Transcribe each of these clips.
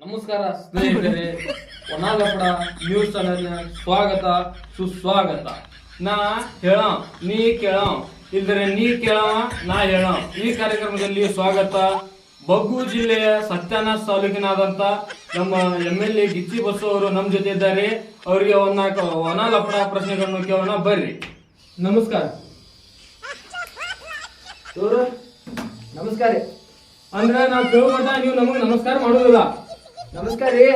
ನಮಸ್ಕಾರ ಸ್ನೇಹಿತರೆ. ಒಣಾಲಪಡ news channel ಸ್ವಾಗತ, ಸುಸ್ವಾಗತ. ನಾ ಹೇಳ, ನೀ ಕೇಳ. ಇಲ್ದರೆ ನೀ ಕೇಳ, ನಾ ಹೇಳ. ಈ ಕಾರ್ಯಕ್ರಮದಲ್ಲಿ ಸ್ವಾಗತ ಬಗ್ಗು ಜಿಲ್ಲೆಯ ಸತ್ಯನಾಥ್ ತಾಲೂಕಿನಾದಂತ ನಮ್ಮ ಎಂ ಎಲ್ ಎ ಗಿಚ್ಚಿ ಬಸ್ಸು ಅವರು ನಮ್ಮ ಜೊತೆ ಇದ್ದಾರೆ. ಅವರಿಗೆ ಒಂದ್ ಒಣಾಲಪಡ ಪ್ರಶ್ನೆಗಳನ್ನು ಕೇಳೋಣ ಬರ್ರಿ. ನಮಸ್ಕಾರ. ನಮಸ್ಕಾರ. ಅಂದ್ರೆ ನಾವು ಕೇಳ್ಕೊಂಡ ನೀವು ನಮಗೆ ನಮಸ್ಕಾರ ಮಾಡೋದಿಲ್ಲ. ನಮಸ್ಕಾರ ರೀ.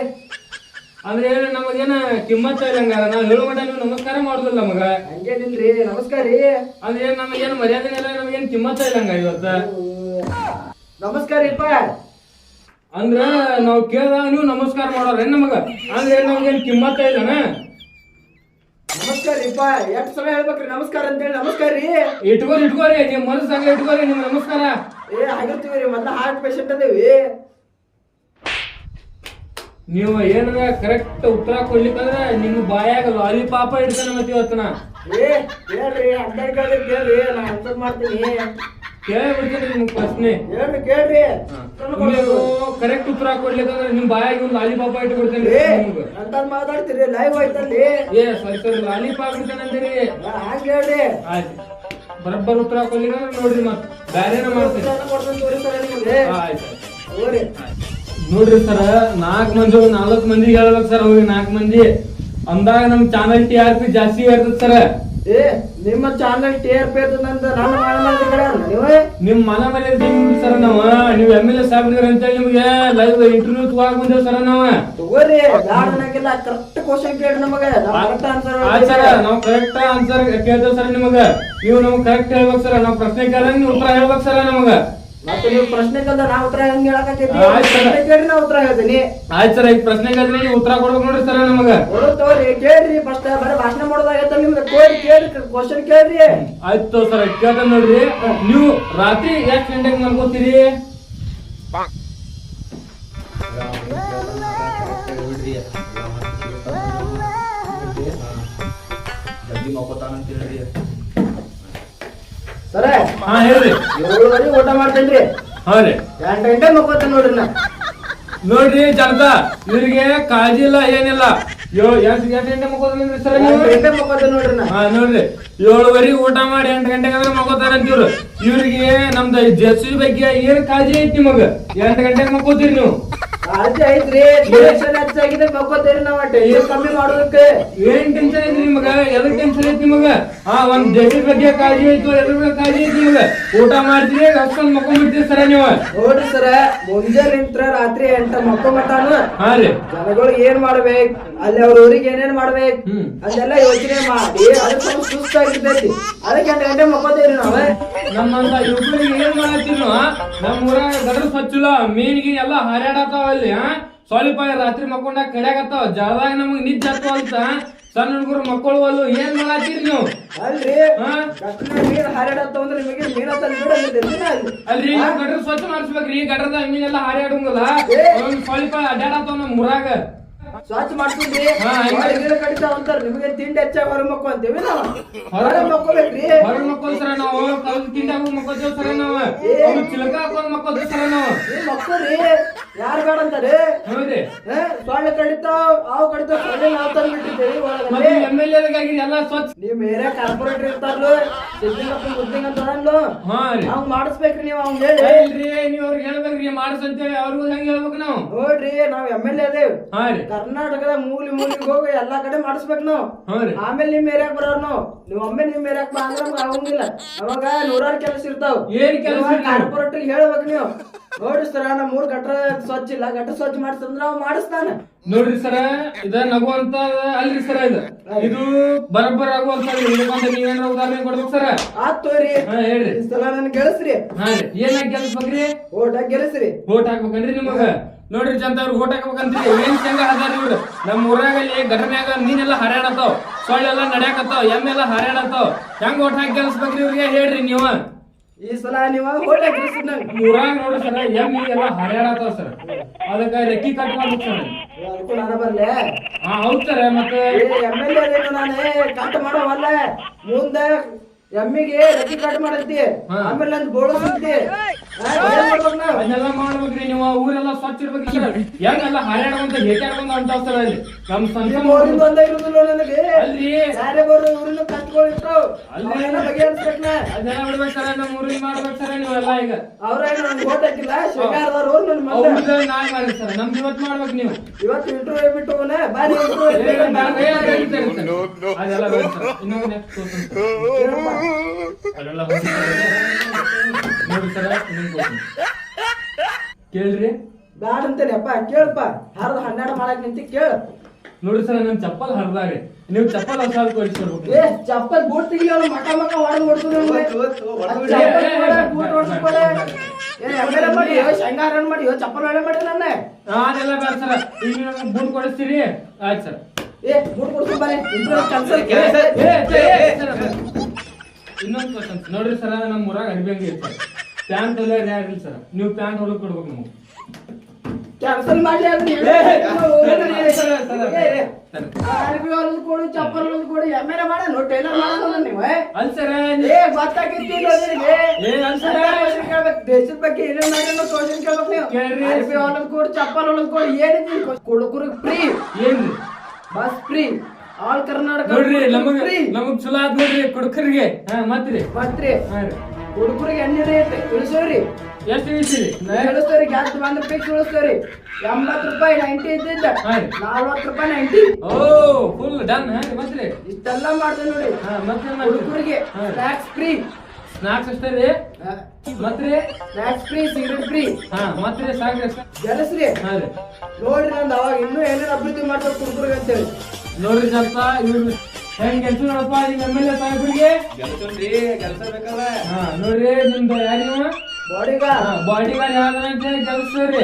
ಅಂದ್ರೆ ನಮಗೇನ ಕಿಮ್ಮತ್ತ ಇಲ್ಲಂಗಾರ ನಾವು ಹೇಳೋ ಮಟ್ಟ ನೀವು ನಮಸ್ಕಾರ ಮಾಡೋದಿಲ್ಲ ನಮಗ. ಹಂಗೇನಿಲ್ರಿ. ನಮಸ್ಕಾರ ರೀ. ಅಂದ್ರೆ ನಮಗೇನು ಮರ್ಯಾದೆ ಇಲ್ಲ ನಮಗೇನು ಕಿಮ್ಮತ್ತ ಇಲ್ಲಂಗ ಇವತ್ತ? ನಮಸ್ಕಾರ ಇಪ್ಪ ಅಂದ್ರ ನಾವು ಕೇಳಿದಾಗ ನೀವು ನಮಸ್ಕಾರ ಮಾಡೋರೇನ್ ನಮಗ? ಅಂದ್ರೆ ನಮಗೇನ್ ಕಿಮ್ಮತ್ತ ಇಲ್ಲನ? ನಮಸ್ಕಾರ ಇಪ್ಪ ಎಷ್ಟು ಸಲ ಹೇಳ್ಬೇಕ್ರಿ ನಮಸ್ಕಾರ ಅಂತೇಳಿ. ನಮಸ್ಕಾರ ರೀ. ಇಟ್ಕೋರಿ ಇಟ್ಕೋರಿ. ನಿಮ್ ಮನಸ್ಸಾಗ ಇಟ್ಕೋರಿ ನಿಮ್ ನಮಸ್ಕಾರ. ಏ ಆಗಿರ್ತೀವಿ ರೀ. ಮೊದ್ಲ ಹಾರ್ಟ್ ಪೇಷಂಟ್ ಅದೇವಿ. ನೀವು ಏನಾರ ಕರೆಕ್ಟ್ ಉತ್ತರ ಕೊಡ್ಲಿಕ್ಕಂದ್ರೆ ನಿಮ್ ಬಾಯಾಗ ಲಾಲಿಪಾಪ ಇಡ್ತಾನೆ ಮತ್ತೆ ಇವತ್ತನ. ಏ ಹೇಳ್ರಿ ಹಂಡ್ರೆಡ್ ಕೇಳ್ರಿ ನಾ ಆನ್ಸರ್ ಮಾಡ್ತೀನಿ. ಕೇಳ್ಬಿಡ್ತೀನಿ ನಿಮ್ ಪ್ರಶ್ನೆ. ಹೇಳ್ರಿ ಕೇಳ್ರಿ. ನೀವು ಕರೆಕ್ಟ್ ಉತ್ತರ ಕೊಡ್ಲಿಕ್ಕಂದ್ರ ನಿಮ್ಮ ಬಾಯಾಗ ಒಂದು ಲಾಲಿಪಾಪ ನಿಮ್ಗೆ. ಅಂತ ಮಾತಾಡ್ತೀರಿ ಲೈವ್ ಆಯ್ತಲ್ಲಿ. ಏ ಸರಿ ಲಾಲಿಪಾಪ್ ಇಡ್ತಾನೆ ಅಂತೀರಿ. ಹಂಗ ಹೇಳ್ರಿ. ಆಯ್ತು. ಬರಬ್ಬರ್ ಉತ್ತರ ಕೊಡ್ಲಿಕ್ಕಂದ್ರ ನೋಡ್ರಿ ಮತ್ತೆ ಬ್ಯಾರೇನ ಮಾಡ್ತೀನಿ. ಆಯ್ತು ಹೋಗ್ರಿ ನೋಡ್ರಿ ಸರ್ ನಾಲ್ಕು ಮಂದಿ ನಾಲ್ಕು ಮಂದಿಗೆ ಹೇಳ್ಬೇಕು ಸರ್ ಅವ್ರಿಗೆ ನಾಲ್ಕು ಮಂದಿ. ಅಂದಾಗ ನಮ್ ಚಾನಲ್ ಟಿ ಆರ್ ಪಿ ಜಾಸ್ತಿ ಇರ್ತದ ಸರ್ ಏ ನಿಮ್ಮ ಚಾನಲ್ ಟಿ ಆರ್ ಪಿ ಇರ್ತದಂತ ನಿಮ್ ಮನೆ ಮನೆ ಸರ್ ನಾವ. ನೀವ್ ಎಂ ಎಲ್ ಎ ಸಾಹೇಬ್ರ ಅಂತೇಳಿ ನಿಮ್ಗೆ ಲೈವ್ ಇಂಟರ್ವ್ಯೂ ತಗೋಕ್ ಬಂದೇವ್ ಸರ್ ನಾವ್. ತಗೋರಿ ಬ್ಯಾಡನಾಗಿಲ್ಲ ಕರೆಕ್ಟ್ ಕ್ವಶನ್ ಕೇಳಿ ನಮಗೆ. ಕರೆಕ್ಟ್ ಆನ್ಸರ್ ಸರ್ ನಾವ್ ಕರೆಕ್ಟ್ ಆನ್ಸರ್ ಕೇಳ್ತೇವ್ ಸರ್ ನಿಮಗ. ನೀವು ನಮ್ಗ್ ಕರೆಕ್ಟ್ ಹೇಳ್ಬೇಕು ಸರ್ ನಾವ್ ಪ್ರಶ್ನೆ ಕೇಳಂಗ್ ಉತ್ತರ ಹೇಳ್ಬೇಕು ಸರ್ ನಮಗ. ಮತ್ತೆ ನೀವು ಪ್ರಶ್ನೆ ಕಲ್ದ ನಾ ಉತ್ತರ ಹೆಂಗ್ ಹೇಳಕತ್ತೈತಿ ಆಯ್ತ್ ಸರ್. ಪ್ರಶ್ನೆ ಕೇಳಿ ನಾ ಉತ್ತರ ಹೇಳ್ತೀನಿ ಆಯ್ತು ಸರ್ ಈ ಪ್ರಶ್ನೆ ಕೇಳಿದ್ರೆ ನೀವು ಉತ್ತರ ಕೊಡ್ಬೇಕು ನೋಡ್ರಿ ಸರ್ ನಮಗ ತಗೋರಿ ಕೇಳ್ರಿ ಫಸ್ಟ್ ಬರೀ ಭಾಷಣ ಮಾಡೋದಾಗತ್ತ ನಿಮ್ಗೆ ಕೋರಿ ಕೇಳಿ ಕ್ವಶನ್ ಕೇಳ್ರಿ ಆಯ್ತು ಸರ್ ಕೇಳ್ತ ನೋಡ್ರಿ ನೀವು ರಾತ್ರಿ ಎಷ್ಟ್ ಗಂಟೆಗೆ ಮಲ್ಕೋತೀರಿ ಸರ ಹಾ ಹೇಳ್ರಿ. ಏಳುವರೆ ಊಟ ಮಾಡ್ತೇನ್ರಿ. ಹಾ ರೀ. ಎಂಟು ಗಂಟೆ ಮಕ್ಕೋತ ನೋಡ್ರಿ ನಾ. ನೋಡ್ರಿ ಜನತಾ ಇವ್ರಿಗೆ ಕಾಳಜಿ ಇಲ್ಲ ಏನಿಲ್ಲ. ಎಂಟು ಗಂಟೆ ಮಕ್ಕೋದ್ರಿ ಸರ್ ಎಂಟು ಗಂಟೆ ನೋಡ್ರಿ ನಾ. ಹಾ ನೋಡ್ರಿ. ಏಳುವರೆಗೆ ಊಟ ಮಾಡಿ ಎಂಟು ಗಂಟೆಗೆ ಅಂದ್ರೆ ಮಕ್ಕೋತಾರ ಅಂತೀವ್ರು ಇವ್ರಿಗೆ ನಮ್ದು ಜೆಸಿ ಬಗ್ಗೆ ಏನ್ ಕಾಳಜಿ ಐತಿ ನಿಮಗ? ಎಂಟು ಗಂಟೆಗೆ ಮಕ್ಕೋತೀರಿ ನೀವು? ಕಾಳಜಿ ಐತ್ರಿ. ಟೆನ್ಷನ್ ಹೆಚ್ಚಾಗಿದೆ ಮಕ್ಕೋತೀರಿ ನಾವ್ ಏನ್ ಕಮ್ಮಿ ಮಾಡೋದಕ್ಕೆ ಏನ್ ಟೆನ್ಷನ್ ಐತ್ರಿ ನಿಮಗ? ನಿಮಗ ಆ ಒಂದ್ ದೇಶದ ಬಗ್ಗೆ ಕಾಳಜಿ ಐತಿ ಎಲ್ಲರ ಬಗ್ಗೆ ಕಾಳಜಿ ಐತಿ ನಿಮಗ ಊಟ ಮಾಡ್ತೀರಿ ಅಷ್ಟೊಂದ್ ಮಕ್ಕೊಂಡ್ಬಿಡ್ತೀರಿ ಸರ ನೀವು? ನೋಡ್ರಿ ಸರ. ಮುಂಜಾನೆ ನಿಂತ್ರ ರಾತ್ರಿ ಎಂಟ ಮಕ್ಕೋ ಮಟ್ಟಾನ ಹಾ ರೀ. ಜನಗಳಿಗೆ ಏನ್ ಮಾಡ್ಬೇಕ್? ಅಲ್ಲಿ ಅವ್ರ ಊರಿಗೆ ಏನೇನ್ ಮಾಡ್ಬೇಕ್. ಅದೆಲ್ಲ ಯೋಚನೆ ಮಾಡಿ. ಅದಕ್ಕೆ ಸ್ವಲ್ಪ ಸುಸ್ತಾಗಿರ್ತೈತಿ. ಅದಕ್ಕೆ ಎಂಟ ಗಂಟೆ ಮಕ್ಕೋತೇವ್ರಿ ನಾವ. ನಮ್ಮಂತ ಯುವಕರಿಗೆ ಏನ್ ಮಾಡತ್ತೀರಿ ನಮ್ಮ ಊರಾಗ ಗದ್ರ ಸ್ವಚ್ಛಲ ಮೀನಿಗೆ ಎಲ್ಲ ಹಾರ್ಯಾಡತ್ತಾವ ಅಲ್ಲಿ ಹಾ ಸ್ವಲ್ಪ ರಾತ್ರಿ ಮಕ್ಕೊಂಡಾಗ ಕಡ್ಯಾಕತ್ತಾವ ಜಾಗದಾಗ ನಮಗ್ ನಿದ್ದೆ ಅಂತ. ಸಣ್ಣ ಹುಡುಗರು ಮಕ್ಕಳು ಅಲ್ಲೂ ಏನ್ ಮಾಡತ್ತೀರಿ ನೀವು? ಅಲ್ರಿ ನೀರ್ ಹಾರಾಡತ್ತ ಅಂದ್ರೆ ನಿಮಗೆ ತಂದು ಅಲ್ರಿ ಗಟ್ರ ಸ್ವಚ್ಛ ಮಾಡಿಸ್ಬೇಕ್ರಿ ಗಟ್ರದ ಮೀನೆಲ್ಲ ಹಾರ್ಯಾಡಂಗಲ್ಲ? ಒಂದ್ ಸ್ವಲ್ಪ ಅಡ್ಡಾಡತ್ತವ ನಮ್ ಊರಾಗ. ಸ್ವಚ್ಛ ಮಾಡ್ಕೊಂಡ್ರಿ. ನೀರು ಕಡಿತಾವ ಅಂತಾರ ನಿಮಗೆ ತಿಂಡಿ ಹೆಚ್ಚಾಗಿ ಹೊರ ಮಕ್ಕಳು ಅಂತೀವಿ ನಾವು. ಹೊರ ಹೊರ- ಮಕ್ಕೋಬೇಕ್ರಿ. ಹೊರಗ್ ಸರ ನಾವು ತಿಂಡಿ ತಿಂಡಾಗ ಮಕ್ಕಳು ಸರ ನಾವು. ಚಿಲಕ ಹಾಕೊಂಡ್ ಮಕ್ಕಳು ಸರ ನಾವು. ಯಾರು ಬೇಡ ಅಂತಾರೆ ಹೌದ್ರಿ ಸೊಳ್ಳೆ ಕಡಿತಾವ್ ಹಾವು ಕಡಿತಾವ್ ಸೊಳ್ಳೆ ನಾವು ತಂದು ಬಿಟ್ಟಿದ್ದೇವೆ ಮತ್ತೆ ಎಂ ಎಲ್ ಎಗಾಗಿ ಎಲ್ಲ ಸ್ವಚ್ಛ ನೀವ್ ಏರಿಯಾ ಕಾರ್ಪೊರೇಟರ್ ಇರ್ತಾರಲ್ಲ ಸಿದ್ದಿಂಗಪ್ಪ ಮುದ್ದಿಂಗ ಹಾ ರೀ. ನಾವ್ ಮಾಡಿಸ್ಬೇಕ್ರಿ ನೀವು ಅವ್ನ್ ಹೇಳಿ. ಇಲ್ರಿ ನೀವ್ ಅವ್ರಿಗೆ ಹೇಳ್ಬೇಕ್ರಿ ಮಾಡ್ಸ್ ಅಂತೇಳಿ ಅವ್ರಿಗೂ ಹೆಂಗ್ ಹೇಳ್ಬೇಕು ನಾವು. ನೋಡ್ರಿ ನಾವ್ ಎಂ ಎಲ್ ಎ ಅದೇವ್. ಹಾ ಕರ್ನಾಟಕದ ಮೂಲಿ ಮೂಲಿಗೆ ಹೋಗಿ ಎಲ್ಲಾ ಕಡೆ ಮಾಡಿಸ್ಬೇಕು ನಾವು. ಆಮೇಲೆ ನಿಮ್ ಏರಿಯಾಕ್ ಬರೋ ನಾವು. ನೀವ್ ಒಮ್ಮೆ ನಿಮ್ ಏರಿಯಾಕ್ ಬಾ ಅಂದ್ರೆ ನಮ್ಗ್ ಆಗಂಗಿಲ್ಲ. ಅವಾಗ ನೂರಾರು ಕೆಲಸ ಇರ್ತಾವ. ಏನ್ ಕೆಲಸ? ಕಾರ್ಪೊರೇಟರ್ ಹೇಳ್ಬೇಕು ನೀವು. ನೋಡಿ ಸರ ನಮ್ ಮೂರ್ ಗಟ್ರ ಸ್ವಚ್ಛ ಇಲ್ಲ. ಗಟ್ರ ಸ್ವಚ್ಛ ಮಾಡಿಸ್ತಂದ್ರ ಅವ್ ಮಾಡಿಸ್ತಾನ. ನೋಡ್ರಿ ಸರ ಇದ ನಗುವಂತ ಅಲ್ರಿ ಸರ ಇದು. ಇದು ಬರಬ್ಬರ ಆಗುವಂತ ನೀವೇನಾರ ಉದಾಹರಣೆ ಕೊಡ್ಬೇಕು ಸರ? ಆತ್ ತೋರಿ. ಹಾ ಹೇಳ್ರಿ. ಸಲ ನನ್ ಗೆಲ್ಸ್ರಿ. ಹಾ ರೀ. ಓಟ್ ಗೆಲ್ಸ್ಬೇಕ್ರಿ ಗೆಲ್ಸ್ರಿ. ಓಟ್ ಹಾಕ್ಬೇಕನ್ರಿ ನಿಮಗ? ನೋಡ್ರಿ ಅವ್ರಿಗೆ ಓಟ್ ಹಾಕ್ಬೇಕಂತ ಏನ್ ಚಂಗ ಅದಾರ ಇವ್ರು. ನಮ್ಮ ಊರಾಗಲ್ಲಿ ಗಟನ್ಯಾಗ ನೀನೆಲ್ಲ ಹರ್ಯಾಣತಾವ್ ಸೊಳ್ಳೆಲ್ಲ ನಡ್ಯಾಕತ್ತಾವ್ ಎಮ್ಮೆಲ್ಲ ಹರ್ಯಾಣತಾವ್ ಹೆಂಗ್ ಓಟ್ ಹಾಕಿ ಗೆಲ್ಸ್ಬೇಕ್ರಿ ಇವ್ರಿಗೆ? ಹೇಳ್ರಿ ನೀವ. ಈ ಸಲ ನೀವ ಹೋಟೆ ಗೆಳಸ್ರಿ ನಂಗೆ ಊರಾಗ ನೋಡ್ರಿ ಸರ್ ಎಮ್ಮಿ ಎಲ್ಲ ಹರ್ಯಾಡತಾವ ಸರ್. ಅದಕ್ಕ ರೆಕ್ಕಿ ಕಟ್ ಮಾಡ್ಬೇಕು ಸರ್. ಬರ್ಲೆ. ಹಾ ಹೌದ್ ಸರ್ ಮತ್ತೆ ಎಂ ಎಲ್ ಎ ನಾನೇ. ಕಟ್ ಮಾಡೋವಲ್ಲ ಮುಂದೆ ಎಮ್ಮಿಗೆ ರೆಕ್ಕಿ ಕಟ್ ಮಾಡತ್ತಿ. ಆಮೇಲೆ ಅಂತ ಬೋಳು ಅದನ್ನೆಲ್ಲ ಮಾಡ್ಬೇಕ್ರಿ ನೀವು? ಊರೆಲ್ಲ ಸ್ವಚ್ಛ ಇರ್ಬೇಕು ಸರ್ ಹೆಂಗೆಲ್ಲ ಹಾರಾಡುವಂತ ಹೇಟಾಡುವಂತ ಹೊಂಟಾವ್ ಸರ್ ಅಲ್ಲಿ? ನಮ್ ನನಗೆ? ಅಲ್ರಿ. ಅದೆಲ್ಲ ಬಿಡ್ಬೇಕು ಸರ್ ನಮ್ಮ ಊರಿಗೆ ಮಾಡ್ಬೇಕು ಸರ್ ನೀವೆಲ್ಲ ಈಗ. ಅವ್ರದ್ದು ನಾಳೆ ಮಾಡಿ ಸರ್ ನಮ್ದು ಇವತ್ತು ಮಾಡ್ಬೇಕು ನೀವು. ಏ, ನಾನ್ ಬೇಗ ಇಂಟರ್ವ್ಯೂ ಹೇಳ್ತೇನೆ ಸರ್. ಅದೆಲ್ಲ ಬೇಡ ಸರ್. ಇನ್ನೊಂದು next question ಸರ್. ಅದೆಲ್ಲ ಸರ್. ನೋಡಿ ಸರ್ ಇನ್ನೊಂದು question. ಕೇಳ್ರಿ. ಬ್ಯಾಡ ಅಂತೇನೆ ಅಪ್ಪ ಕೇಳಪ್ಪ. ಹರಿದು ಹನ್ನೆರಡು ಮಾಡಕ್ ನಿಂತಿ ಕೇಳ. ನೋಡ್ರಿ ಸರ್ ನನ್ ಚಪ್ಪಲ್ ಹರಿದಾರೆ ನೀವು ಚಪ್ಪಲ್ ಹೊಸ ಕೊಡಿಸ್ಕೊಡ್ಬೇಕು ಏ ಚಪ್ಪಲ್ ಬೂಟ್ ತೆಗಿ ಅವ್ನು ಮಕ ಮಕ ಹೊಡೆದು ಎಮ್ಮೆಲೆ ಮಾಡಿ ಮಾಡಿ ಚಪ್ಪಲ್ ಒಳ್ಳೆ ಮಾಡಿ ನನ್ನ ಅದೆಲ್ಲ ಬೇಡ ಸರ್. ಈಗ ಬೂಟ್ ಕೊಡಿಸ್ತೀರಿ. ಆಯ್ತು ಸರ್. ಏ ಬೂಟ್ ಕೊಡ್ಸು ಬಾರೆ. ಇನ್ನೊಂದು ಕ್ವಶನ್ ನೋಡ್ರಿ ಸರ್ ನಮ್ಮ ಊರಾಗ ಅರ್ಬಿ ಸರ್ ಪ್ಯಾಂಟ್ ಎಲ್ಲ ಯಾರಿಲ್ಲ ಸರ್ ನೀವು ಪ್ಯಾಂಟ್ ಹೊಲಕ್ ಕೊಡ್ಬೇಕು ನೀವು ಕ್ಯಾನ್ಸಲ್ ಮಾಡಿ ಕೊಡು ಚಪ್ಪಲ್ ಕೊಡು ಎಮ್ಮೆಲೆ ಮಾಡ ನೋ ಟೈಲರ್ ಮಾಡೋಣ ನೀವು. ದೇಶದ ಬಗ್ಗೆ ಏನೇನ್ ಮಾಡ್ಯಾನೋ ಕ್ವಶನ್ ಕೇಳ್ಬೇಕು ನೀವು ಕೇಳ್ರಿ. ಅರ್ಬಿ ಹೊಲದ್ ಕೊಡು ಚಪ್ಪಲ್ ಹೊಲದ್ ಕೊಡು ಏನಿದೆ ಕುಡುಕರಿಗೆ ಫ್ರೀ ಏನ್ರಿ ಬಸ್ ಫ್ರೀ ಆಲ್ ಕರ್ನಾಟಕ ನೋಡ್ರಿ ನಮಗ್ ನಮಗ್ ಚಲೋ ಆದ್ ನೋಡ್ರಿ ಕುಡ್ಕರಿಗೆ ಹಾ ಮತ್ರಿ ಮತ್ರಿ ಹಾ ರೀ ಹುಡುಗರಿಗೆ ಎಣ್ಣೆ ಐತೆ ಇಳಿಸೋರಿ ಎಷ್ಟು ಇಳಿಸಿರಿ ಇಳಿಸ್ತೇವ್ರಿ ಗ್ಯಾಸ್ ಬಂದ್ರೆ ಫಿಕ್ಸ್ ಇಳಿಸ್ತೇವ್ರಿ ಎಂಬತ್ತು ರೂಪಾಯಿ ನೈಂಟಿ ಇದ್ದಿದ್ದ. ನಲ್ವತ್ತು ರೂಪಾಯಿ ನೈಂಟಿ ಓ ಫುಲ್ ಡನ್ ಮತ್ತೆ ಇಷ್ಟೆಲ್ಲ ಮಾಡ್ತೇವೆ ನೋಡಿ. ಹಾ ಮತ್ತೆ ಹುಡುಗರಿಗೆ ಸ್ನಾಕ್ಸ್ ಫ್ರೀ ಸ್ನಾಕ್ಸ್ ಅಷ್ಟೇ ರೀ ಮತ್ರಿ ಸ್ನಾಕ್ಸ್ ಫ್ರೀ ಸಿಗರೇಟ್ ಫ್ರೀ ಹಾ ಮತ್ರಿ ಅಷ್ಟ. ಗೆಲಸ್ರಿ. ಹಾ ರೀ. ನೋಡ್ರಿ ನಂದು ಅವಾಗ ಇನ್ನೂ ಏನೇನು ಅಭಿವೃದ್ಧಿ ಮಾಡ್ಬೇಕು ಹುಡುಗರಿಗೆ ಅಂತೇಳಿ. ನೋಡ್ರಿ ಸ್ವಲ್ಪ ಇವ್ರು ಹೆಂಗ್ ಕೆಲ್ಸ ನೋಡಪ್ಪ ನಿಮ್ಮ ಎಂ ಎಲ್ ಎ ಸಾಹೇಬ್ರಿಗೆ? ಕೆಲಸ ಬೇಕಲ್ಲ. ಹಾ ನೋಡ್ರಿ ನಿಮ್ದು ಯಾರಿವ ಬಾಡಿಗ ಬಾಡಿ ಗಾರ್ಡ್ ಬಾಡಿ ಅಂತ ಕೆಲಸ ರೀ